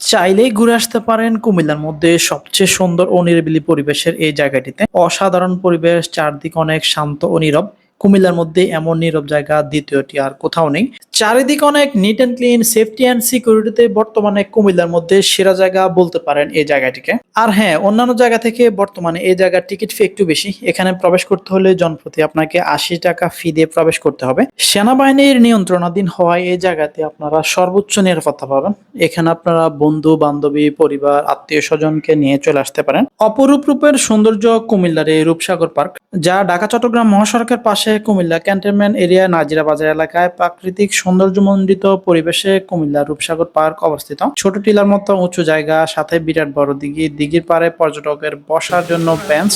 চাইলেই ঘুরে আসতে পারেন কুমিল্লার মধ্যে সবচেয়ে সুন্দর ও নিরিবিলি পরিবেশের এই জায়গাটিতে। অসাধারণ পরিবেশ, চারদিক অনেক শান্ত ও নীরব। কুমিল্লার মধ্যে এমন নীরব জায়গা দ্বিতীয়টি আর কোথাও নেই। চারিদিক অনেক neat and clean safety and সিকিউরিটিতে বর্তমানে কুমিল্লার মধ্যে সেরা জায়গা বলতে পারেন এই জায়গাটিকে। আর হ্যাঁ অন্যান্য জায়গা থেকে বর্তমানে এই জায়গার টিকিট ফি একটু বেশি। এখানে প্রবেশ করতে হলে জনপ্রতি আপনাকে আশি টাকা ফি দিয়ে প্রবেশ করতে হবে। সেনাবাহিনীর নিয়ন্ত্রণাধীন হওয়ায় এই জায়গাতে আপনারা সর্বোচ্চ নিরাপত্তা পাবেন। এখানে আপনারা বন্ধু, বান্ধবী, পরিবার, আত্মীয় স্বজনকে নিয়ে চলে আসতে পারেন। অপরূপ রূপের সৌন্দর্য কুমিল্লার এই রূপসাগর পার্ক, যা ঢাকা, চট্টগ্রাম মহাসড়কের পাশে কুমিল্লা ক্যান্টনমেন্ট এরিয়া নাজিরা বাজার এলাকায় প্রাকৃতিক সৌন্দর্যমণ্ডিত পরিবেশে কুমিল্লা রূপসাগর পার্ক অবস্থিত। ছোট টিলার মতো উঁচু জায়গা, সাথে বিরাট বড় দিঘি। দিঘির পাড়ে পর্যটকের বসার জন্য বেঞ্চ।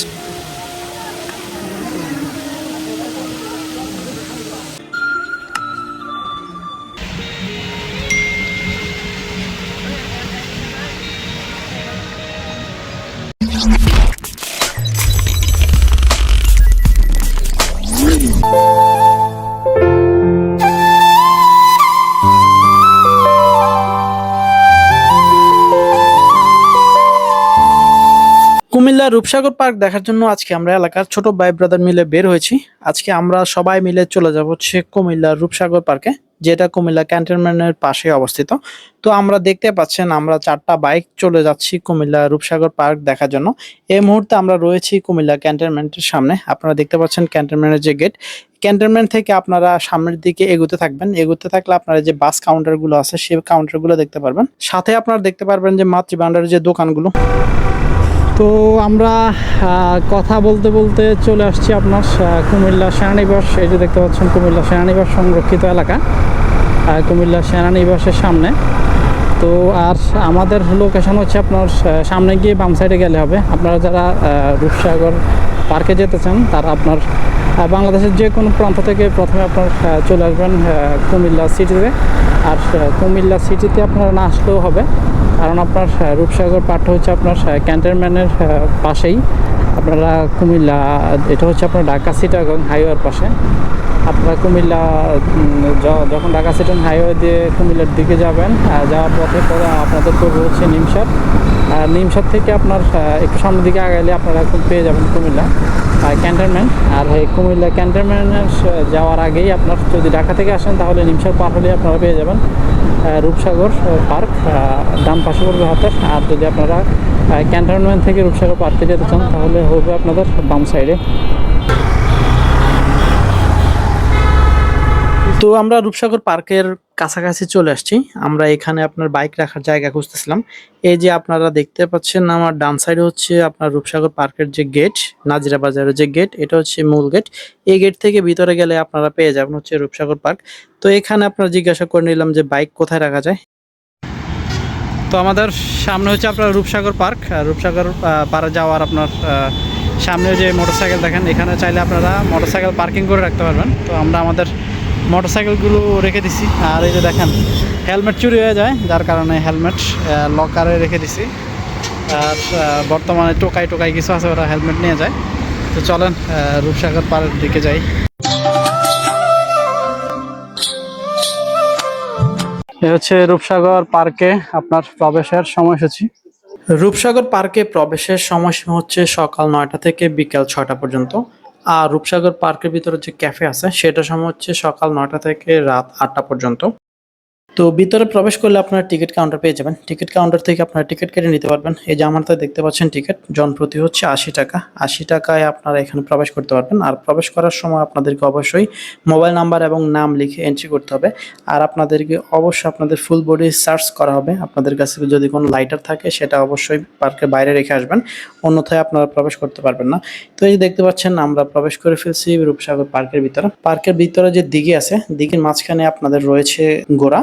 রূপসাগর পার্ক দেখার জন্য আজকে আমরা এলাকার ছোট ভাই ব্রাদার মিলে বের হয়েছি। আজকে আমরা সবাই মিলে চলে যাব হচ্ছে কুমিল্লা রূপসাগর পার্কে, যেটা কুমিল্লা ক্যান্টনমেন্টের পাশে অবস্থিত। তো আমরা দেখতে পাচ্ছেন আমরা চারটা বাইক চলে যাচ্ছি কুমিল্লা রূপসাগর পার্ক দেখার জন্য। এই মুহূর্তে আমরা রয়েছি কুমিল্লা ক্যান্টনমেন্টের সামনে। আপনারা দেখতে পাচ্ছেন ক্যান্টনমেন্টের যে গেট ক্যান্টনমেন্ট থেকে আপনারা সামনের দিকে এগোতে থাকবেন। এগোতে থাকলে আপনারা যে বাস কাউন্টারগুলো আছে সেই কাউন্টারগুলো দেখতে পারবেন। সাথে আপনারা দেখতে পারবেন যে মাতৃভান্ডারের যে দোকানগুলো। তো আমরা কথা বলতে বলতে চলে আসছি আপনার কুমিল্লা সেনানিবাস, এই যে দেখতে পাচ্ছেন কুমিল্লা সেনানিবাস সংরক্ষিত এলাকা কুমিল্লা সেনানিবাসের সামনে। তো আর আমাদের লোকেশন হচ্ছে আপনার সামনে গিয়ে বাম সাইডে গেলে হবে। আপনারা যারা রূপসাগর পার্কে যেতে চান, তারা আপনার বাংলাদেশের যে কোনো প্রান্ত থেকে প্রথমে আপনার চলে আসবেন কুমিল্লা সিটিতে আর কুমিল্লা সিটিতে আপনারা না আসলেও হবে। কারণ আপনার রূপসাগর পার্কটা হচ্ছে আপনার ক্যান্টনমেন্টের পাশেই। আপনারা কুমিল্লা, এটা হচ্ছে আপনার ঢাকা সিটাগং হাইওয়ের পাশে। আপনারা কুমিল্লা যখন ঢাকা সিটন হাইওয়ে দিয়ে কুমিল্লার দিকে যাবেন যাওয়ার পথে পরে আপনাদের করবে হচ্ছে নিমসার আর নিমসার থেকে আপনার একটু সামনের দিকে আগাইলে আপনারা পেয়ে যাবেন কুমিল্লা ক্যান্টনমেন্ট। আর এই কুমিল্লা ক্যান্টনমেন্টের যাওয়ার আগেই আপনার যদি ঢাকা থেকে আসেন, তাহলে নিমসার পার হলেই আপনারা পেয়ে যাবেন। রূপসাগর পার্ক দাম পাশে পড়বে হাতের। আর যদি আপনারা ক্যান্টনমেন্ট থেকে রূপসাগর পার্কে যেতে চান, তাহলে হবে আপনাদের বাম সাইডে। তো আমরা রূপসাগর পার্কের কাছাকাছি চলে আসছি। আমরা এখানে আপনার বাইক রাখার জায়গা খুঁজতেছিলাম। এই যে আপনারা দেখতে পাচ্ছেন, আমার ডান সাইডে হচ্ছে আপনার রূপসাগর পার্কের যে গেট নাজিরা বাজারের যে গেট এটা হচ্ছে মূল গেট এই গেট থেকে ভিতরে গেলে আপনারা পেয়ে যাবেন হচ্ছে রূপসাগর পার্ক। তো এখানে আপনারা জিজ্ঞাসা করে নিলাম যে বাইক কোথায় রাখা যায়। তো আমাদের সামনে হচ্ছে আপনার রূপসাগর পার্ক। রূপসাগর পাড়ে যাওয়ার আপনার সামনে যে মোটরসাইকেল দেখেন, এখানে চাইলে আপনারা মোটরসাইকেল পার্কিং করে রাখতে পারবেন। তো আমরা আমাদের মোটরসাইকেলগুলো রেখে দিছি। আর এই যে দেখেন, হেলমেট চুরি হয়ে যায়, যার কারণে হেলমেট লকারে রেখে দিছি। আর বর্তমানে টোকাই টোকাই কিছু আছে, ওরা হেলমেট নিয়ে যায়। তো চলেন রূপসাগর পাড়ের দিকে যাই। এ হচ্ছে রূপসাগর পার্কে আপনার প্রবেশের সময়সূচি। রূপসাগর পার্কে প্রবেশের সময়সীমা হচ্ছে সকাল নয়টা থেকে বিকাল ছয়টা পর্যন্ত। আর রূপসাগর পার্কের ভিতরে যে ক্যাফে আছে, সেটা সময় হচ্ছে সকাল নয়টা থেকে রাত আটটা পর্যন্ত। তো ভিতরে প্রবেশ করলে আপনারা টিকিট কাউন্টার পেয়ে যাবেন। টিকিট কাউন্টার থেকে আপনারা টিকিট কেটে নিতে পারবেন। এই যে আমার দেখতে পাচ্ছেন টিকিট জনপ্রতি হচ্ছে আশি টাকা। আশি টাকায় আপনারা এখানে প্রবেশ করতে পারবেন। আর প্রবেশ করার সময় আপনাদেরকে অবশ্যই মোবাইল নাম্বার এবং নাম লিখে এন্ট্রি করতে হবে। আর আপনাদেরকে অবশ্যই আপনাদের ফুল বডি সার্চ করা হবে। আপনাদের কাছে যদি কোনো লাইটার থাকে, সেটা অবশ্যই পার্কের বাইরে রেখে আসবেন। অন্যথায় আপনারা প্রবেশ করতে পারবেন না। তো এই যে দেখতে পাচ্ছেন, আমরা প্রবেশ করে ফেলছি রূপসাগর পার্কের ভিতরে। পার্কের ভিতরে যে দিঘি আছে, দিঘির মাঝখানে আপনাদের রয়েছে গোড়া।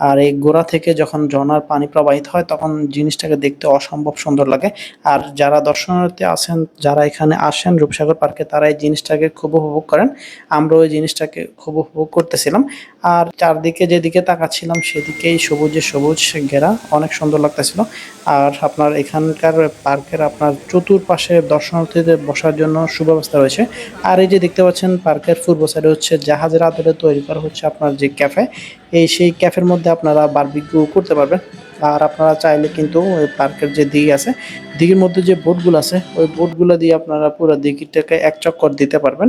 আর এই গোড়া থেকে যখন ঝর্ণার পানি প্রবাহিত হয়, তখন জিনিসটাকে দেখতে অসম্ভব সুন্দর লাগে। আর যারা দর্শনার্থী আসেন যারা এখানে আসেন রূপসাগর পার্কে, তারা এই জিনিসটাকে খুব উপভোগ করেন। আমরা ওই জিনিসটাকে খুব উপভোগ করতেছিলাম। আর চারদিকে যেদিকে তাকাচ্ছিলাম, সেদিকেই সবুজে সবুজ ঘেরা অনেক সুন্দর লাগতেছিল। আর আপনার এখানকার পার্কের আপনার চতুর্পাশে দর্শনার্থীদের বসার জন্য সুব্যবস্থা রয়েছে। আর এই যে দেখতে পাচ্ছেন, পার্কের পূর্ব সাইডে হচ্ছে জাহাজের আদলে তৈরি করা হচ্ছে আপনার যে ক্যাফে, এই সেই ক্যাফের মধ্যে আপনারা বারবিকিউ করতে পারবেন। আর আপনারা চাইলে কিন্তু ওই পার্কের যে দিঘি আছে, দিঘির মধ্যে যে বোটগুলো আছে, ওই বোটগুলো দিয়ে আপনারা পুরো দিঘিটাকে এক চক্কর দিতে পারবেন।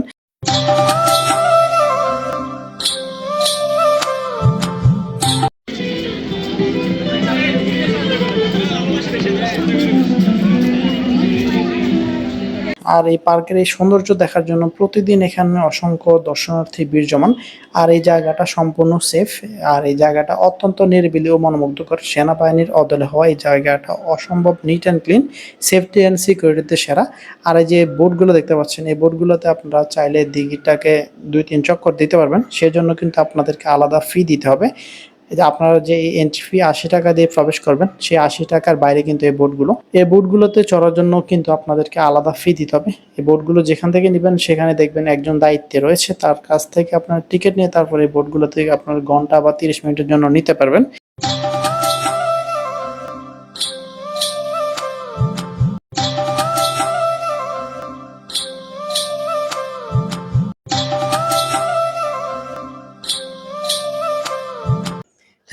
আর এই পার্কের এই সৌন্দর্য দেখার জন্য প্রতিদিন এখানে অসংখ্য দর্শনার্থী ভিড় জমান। আর এই জায়গাটা সম্পূর্ণ সেফ আর এই জায়গাটা অত্যন্ত নিরিবিলি ও মনোমুগ্ধকর। সেনাবাহিনীর অদলে হওয়া এই জায়গাটা অসম্ভব neat and clean safety and সিকিউরিটিতে সেরা। আর এই যে বোটগুলো দেখতে পাচ্ছেন, এই বোটগুলোতে আপনারা চাইলে দিঘিটাকে দুই তিন চক্কর দিতে পারবেন। সেজন্য কিন্তু আপনাদেরকে আলাদা ফি দিতে হবে। যে আপনারা যে এন্ট্রি ফি আশি টাকা দিয়ে প্রবেশ করবেন, সেই আশি টাকার বাইরে কিন্তু এই বোর্ডগুলো এই বোর্ডগুলোতে চড়ার জন্য কিন্তু আপনাদেরকে আলাদা ফি দিতে হবে। এই বোর্ডগুলো যেখান থেকে নেবেন, সেখানে দেখবেন একজন দায়িত্বে রয়েছে। তার কাছ থেকে আপনার টিকিট নিয়ে তারপরে এই থেকে আপনার ঘণ্টা বা তিরিশ মিনিটের জন্য নিতে পারবেন।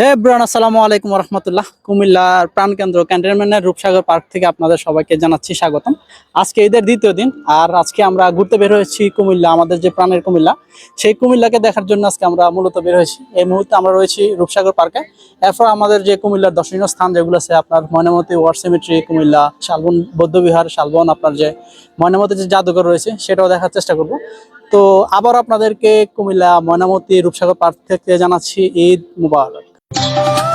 হে ব্রান আসসালামু আলাইকুম রহমতুল্লাহ কুমিল্লার প্রাণকেন্দ্র ক্যান্টনমেন্টের রূপসাগর পার্ক থেকে আপনাদের সবাইকে জানাচ্ছি স্বাগতম। আজকে ঈদের দ্বিতীয় দিন, আর আজকে আমরা ঘুরতে বের হয়েছি কুমিল্লা, আমাদের যে প্রাণের কুমিল্লা, সেই কুমিল্লাকে দেখার জন্য আজকে আমরা মূলত বের হয়েছি। এই মুহূর্তে আমরা রয়েছি রূপসাগর পার্কে। এরপর আমাদের যে কুমিল্লার দর্শনীয় স্থান যেগুলো আছে, আপনার ময়নামতি ওয়ার সেমিট্রি, কুমিল্লা, শালবন, বৌদ্ধবিহার, শালবন, আপনার যে ময়নামতি যে জাদুঘর রয়েছে, সেটাও দেখার চেষ্টা করব। তো আবার আপনাদেরকে কুমিল্লা, ময়নামতি, রূপসাগর পার্ক থেকে জানাচ্ছি ঈদ মুবারক। Oh.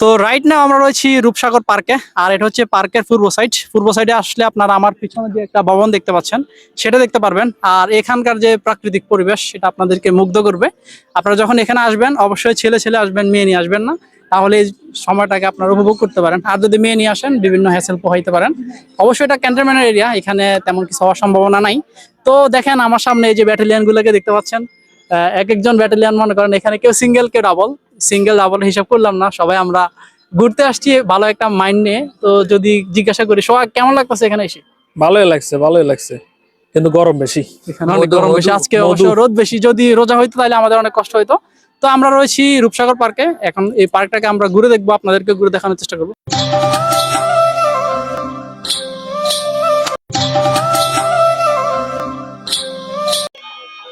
তো রাইট নাও আমরা রয়েছি রূপসাগর পার্কে, আর এটা হচ্ছে পার্কের পূর্ব সাইড পূর্ব সাইডে আসলে আপনারা আমার পিছনে যে একটা ভবন দেখতে পাচ্ছেন, সেটা দেখতে পারবেন। আর এখানকার যে প্রাকৃতিক পরিবেশ, সেটা আপনাদেরকে মুগ্ধ করবে। আপনারা যখন এখানে আসবেন, অবশ্যই ছেলে ছেলে আসবেন, মেয়ে নিয়ে আসবেন না। তাহলে এই সময়টাকে আপনারা উপভোগ করতে পারেন। আর যদি মেয়ে নিয়ে আসেন, বিভিন্ন হ্যাসেল পোহাইতে পারেন। অবশ্যই এটা ক্যান্টনমেন্টের এরিয়া এখানে তেমন কিছু হওয়ার সম্ভাবনা নাই। তো দেখেন, আমার সামনে এই যে ব্যাটালিয়ান গুলোকে দেখতে পাচ্ছেন। এক একজন ব্যাটালিয়ান মনে করেন এখানে কেউ সিঙ্গেল কেউ ডাবল সিঙ্গেল ডাবল হিসাব করলাম না সবাই আমরা ঘুরতে আসছি ভালো একটা মাইন্ড নিয়ে। তো যদি জিজ্ঞাসা করি সবাই কেমন লাগতেছে এখানে এসে? ভালোই লাগছে ভালোই লাগছে। কিন্তু গরম বেশি। এখানে অনেক গরম বেশি আজকে। অবশ্য রোদ বেশি। যদি রোজা হইতো তাহলে আমাদের অনেক কষ্ট হইতো। তো আমরা রয়েছি রূপসাগর পার্কে। এখন এই পার্কটাকে আমরা ঘুরে দেখব আপনাদেরকে ঘুরে দেখানোর চেষ্টা করব।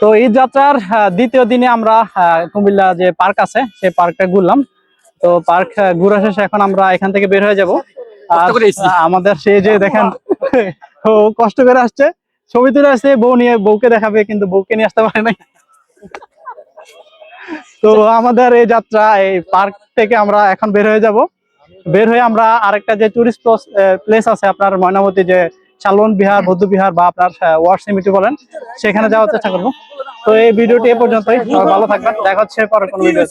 তো এই যাত্রার দ্বিতীয় দিনে আমরা কুমিল্লা যে পার্ক আছে সেই পার্কটা ঘুরলাম। তো পার্ক ঘুরে শেষে এখন আমরা এখান থেকে বের হয়ে যাব। আমাদের সেই যে দেখেন ও কষ্ট করে আসছে। ছবি তুলে আসছে বউ নিয়ে বউকে দেখাবে কিন্তু বউকে নিয়ে আসতে পারে নাই। তো আমাদের এই যাত্রা এই পার্ক থেকে আমরা এখন বের হয়ে যাব। বের হয়ে আমরা আরেকটা যে টুরিস্ট প্লেস আছে আপনার ময়নামতি যে শালবন বিহার বৌদ্ধ বিহার বা আপনার ওয়ার সিমিটি বলেন সেখানে যাওয়ার চেষ্টা করব। তো এই ভিডিওটি এ পর্যন্তই ভালো থাকবেন দেখা হচ্ছে পরে কোনো ভিডিও